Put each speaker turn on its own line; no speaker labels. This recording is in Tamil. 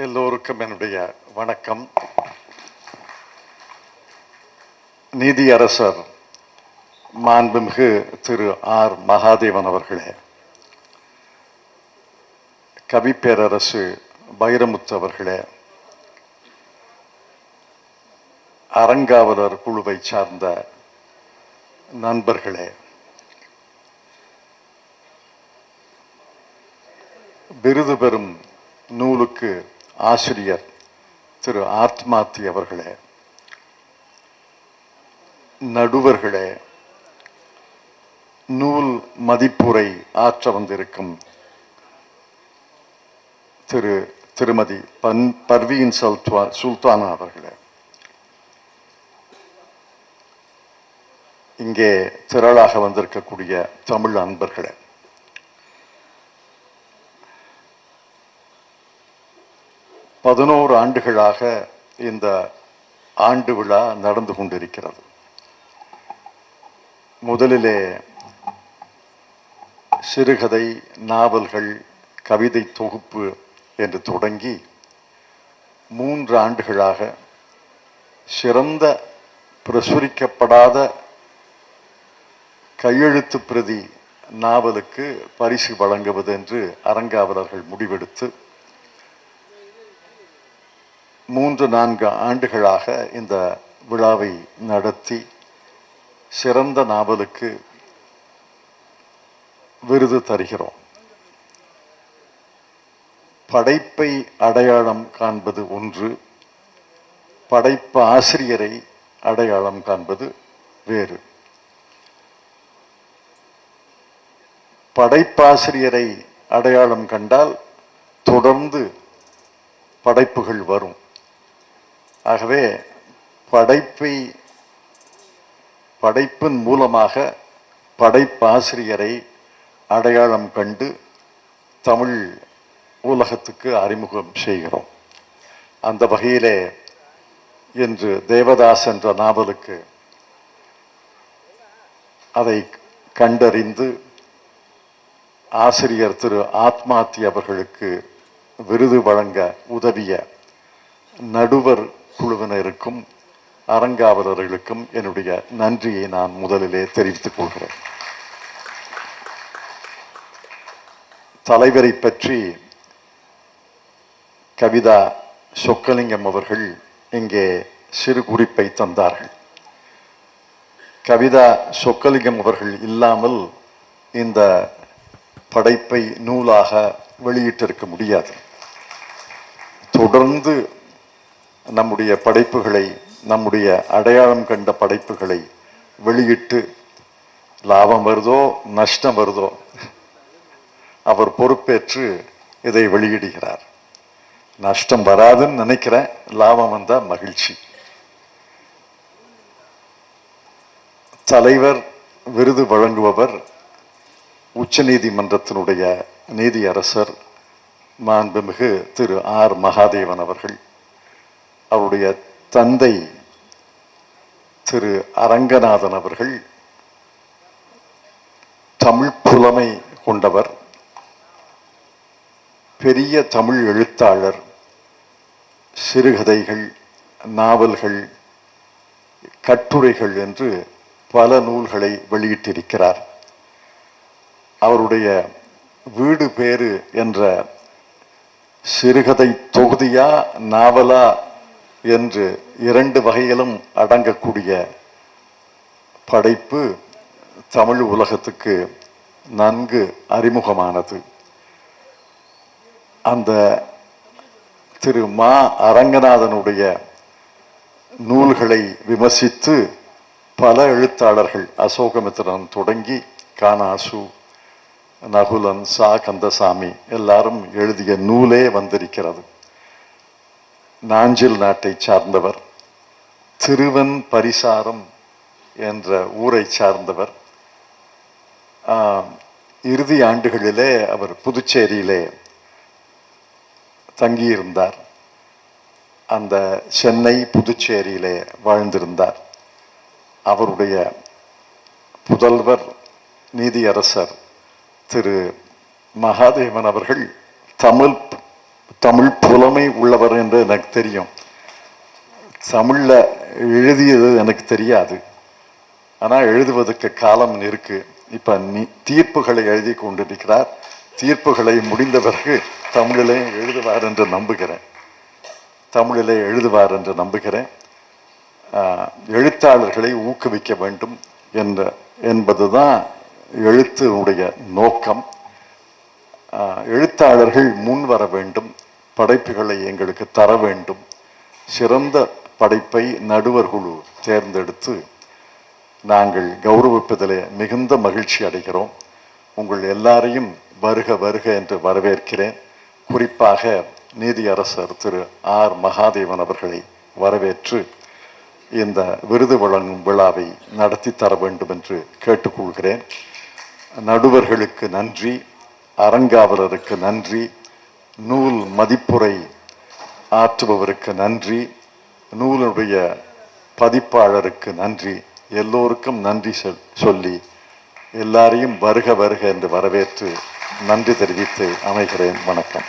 எல்லோருக்கும் என்னுடைய வணக்கம். நீதியரசர் மாண்புமிகு திரு ஆர் மகாதேவன் அவர்களே கவிப்பேரரசு வைரமுத்து அவர்களே அறங்காவலர் குழுவை சார்ந்த நண்பர்களே விருது பெறும் நூலுக்கு ஆசிரியர் திரு ஆத்மாத்தி அவர்களே நடுவர்களே நூல் மதிப்புரை ஆற்ற வந்திருக்கும் திரு திருமதி பன் பர்வீன் சல்துவா சுல்தானா அவர்களே. இங்கே திரளாக வந்திருக்கக்கூடிய தமிழ் அன்பர்களே பதினோரு ஆண்டுகளாக இந்த ஆண்டு விழா நடந்து கொண்டிருக்கிறது. முதலிலே சிறுகதை நாவல்கள் கவிதை தொகுப்பு என்று தொடங்கி மூன்று ஆண்டுகளாக சிறந்த பிரசுரிக்கப்படாத கையெழுத்து பிரதி நாவலுக்கு பரிசு வழங்குவது என்று அரங்காவலர்கள் முடிவெடுத்து மூன்று நான்கு ஆண்டுகளாக இந்த விழாவை நடத்தி சிறந்த நாவலுக்கு விருது தருகிறோம். படைப்பை அடையாளம் காண்பது ஒன்று படைப்பு ஆசிரியரை அடையாளம் காண்பது வேறு. படைப்பாசிரியரை அடையாளம் கண்டால் தொடர்ந்து படைப்புகள் வரும். ஆகவே படைப்பை படைப்பின் மூலமாக படைப்பாசிரியரை அடையாளம் கண்டு தமிழ் உலகத்துக்கு அறிமுகம் செய்கிறோம். அந்த வகையிலே இன்று தேவதாஸ் என்ற நாவலுக்கு அதை கண்டறிந்து ஆசிரியர் திரு ஆத்மாத்தி அவர்களுக்கு விருது வழங்க உதவிய நடுவர் குழுவினருக்கும் அறங்காவலர்களுக்கும் என்னுடைய நன்றியை நான் முதலிலே தெரிவித்துக் கொள்கிறேன். தலைவரை பற்றி கவிதா சொக்கலிங்கம் அவர்கள் இங்கே சிறு குறிப்பை தந்தார்கள். கவிதா சொக்கலிங்கம் அவர்கள் இல்லாமல் இந்த படைப்பை நூலாக வெளியிட்டிருக்க முடியாது. தொடர்ந்து நம்முடைய படைப்புகளை நம்முடைய அடையாளம் கண்ட படைப்புகளை வெளியிட்டு லாபம் வருதோ நஷ்டம் வருதோ அவர் பொறுப்பேற்று இதை வெளியிடுகிறார். நஷ்டம் வராதுன்னு நினைக்கிறேன். லாபம் வந்தால் மகிழ்ச்சி. தலைவர் விருது வழங்குபவர் உச்சநீதிமன்றத்தினுடைய நீதியரசர் மாண்புமிகு திரு ஆர் மகாதேவன் அவர்கள். அவருடைய தந்தை திரு அரங்கநாதன் அவர்கள் தமிழ் புலமை கொண்டவர் பெரிய தமிழ் எழுத்தாளர் சிறுகதைகள் நாவல்கள் கட்டுரைகள் என்று பல நூல்களை வெளியிட்டிருக்கிறார். அவருடைய வீடு பேரு என்ற சிறுகதை தொகுதியா நாவலா என்று இரண்டு வகையிலும் அடங்கக்கூடிய படைப்பு தமிழ் உலகத்துக்கு நன்கு அறிமுகமானது. அந்த திரு மா அரங்கநாதனுடைய நூல்களை விமர்சித்து பல எழுத்தாளர்கள் அசோகமித்திரன் தொடங்கி கானாசு நகுலன் சா கந்தசாமி எல்லாரும் எழுதிய நூலே வந்திருக்கிறது. நாஞ்சில் நாட்டை சார்ந்தவர் திருவன் பரிசாரம் என்ற ஊரை சார்ந்தவர். ஆஹ், இறுதி ஆண்டுகளிலே அவர் புதுச்சேரியிலே தங்கியிருந்தார். அந்த சென்னை புதுச்சேரியிலே வாழ்ந்திருந்தார். அவருடைய புதல்வர் நீதியரசர் திரு மகாதேவன் அவர்கள் தமிழ் தமிழ் புலமை உள்ளவர் என்று எனக்கு தெரியும். தமிழில் எழுதியது எனக்கு தெரியாது. ஆனால் எழுதுவதற்கு காலம் இருக்கு. இப்போ நீ தீர்ப்புகளை எழுதி கொண்டிருக்கிறார். தீர்ப்புகளை முடிந்த பிறகு தமிழிலே எழுதுவார் என்று நம்புகிறேன். தமிழிலே எழுதுவார் என்று நம்புகிறேன். எழுத்தாளர்களை ஊக்குவிக்க வேண்டும் என்ற என்பதுதான் எழுத்தினுடைய நோக்கம். எழுத்தாளர்கள் முன் வர வேண்டும். படைப்புகளை எங்களுக்கு தர வேண்டும். சிறந்த படைப்பை நடுவர் குழு தேர்ந்தெடுத்து நாங்கள் கௌரவிப்பதிலே மிகுந்த மகிழ்ச்சி அடைகிறோம். உங்கள் எல்லாரையும் வருக வருக என்று வரவேற்கிறேன். குறிப்பாக நீதியரசர் திரு ஆர். மகாதேவன் அவர்களை வரவேற்று இந்த விருது வழங்கும் விழாவை நடத்தி தர வேண்டும் என்று கேட்டுக்கொள்கிறேன். நடுவர்களுக்கு நன்றி அறங்காவலருக்கு நன்றி நூல் மதிப்புரை ஆற்றுபவருக்கு நன்றி. நூலுடைய பதிப்பாளருக்கு நன்றி. எல்லோருக்கும் நன்றி சொல் சொல்லி எல்லாரையும் வருக வருக என்று வரவேற்று நன்றி தெரிவித்து அமைகிறேன். வணக்கம்.